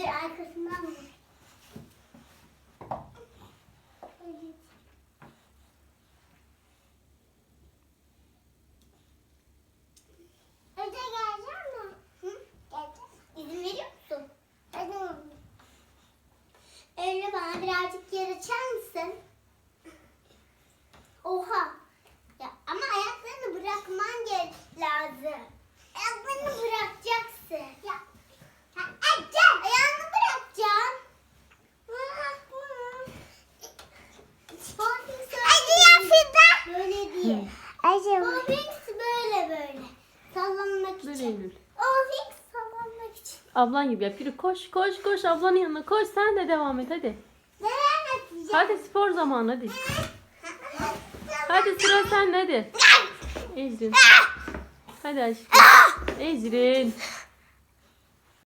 Dur arkasından vur. Öde gelecek mi? Hı? Gelecek. İzin veriyor musun? Öyle bana birazcık yer açar mısın? Ayşe bu. Böyle böyle. Sallanmak Böyle için. Eylül. Ofix sallanmak için. Ablan gibi yap. Yürü koş koş koş ablanın yanına koş. Sen de devam et hadi. Neler yapacağım? Hadi spor zamanı hadi. Hadi sıra sende hadi. Ecrin. Ah! Hadi aşkım. Ah! Ecrin.